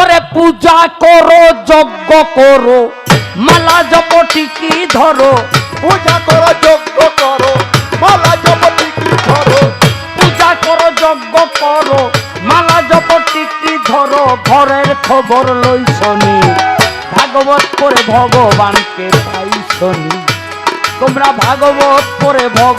ওরে পূজা করো যজ্ঞ করো মালা জপ টিকি ধরো? পূজা করো যজ্ঞ করো মালা জপ টিকি ধরো? পূজা করো যজ্ঞ করো মালা জপ টিকি ধরো? ঘরের খবর লই শনি ভাগবত করে ভগবানকে পাই শনি। তোমরা ভাগবত করে ভগ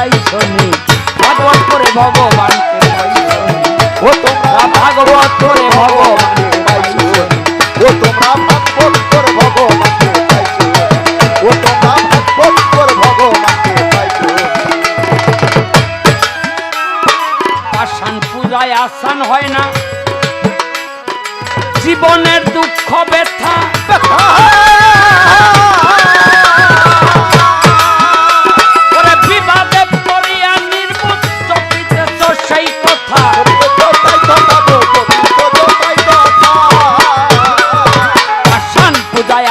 যাই শনি করে ভগবান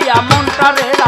পাইয়া মনটারে